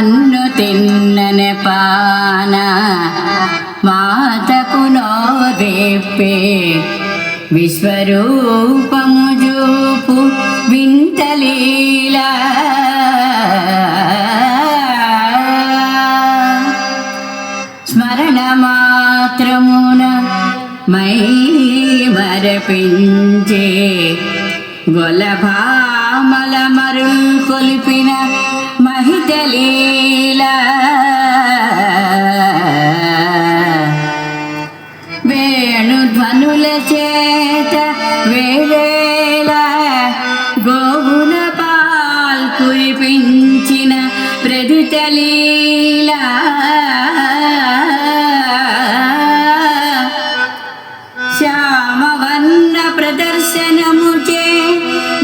మన్ను తిన్నన పాన మాతకు నోరేపే. విశ్వరూపము జూపు వింతలీలా. స్మరణ మాత్రమున మై మరపించే గొలభామల మరు కొలిపిన మహితలీ వనుల చేత వేళ గోవుల పాల్ కురిపించిన ప్రదుతలీల శ్యామవర్ణ ప్రదర్శనముచే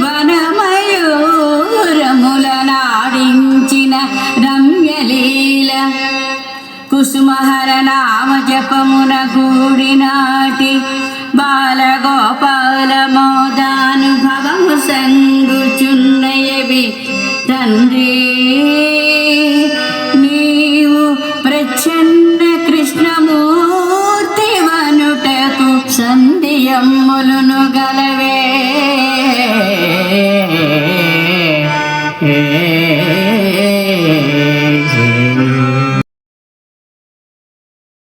వనమయూరముల నాడించిన రమ్యలీల కుసుమహరణా పాదపమున కూడినాటి బాలగోపాల మోదానుభవము సంగుచున్నయవి తండ్రి నీవు ప్రచన్న కృష్ణమూర్తి వనుటకు సంధియమ్ములను గలవే. ఏ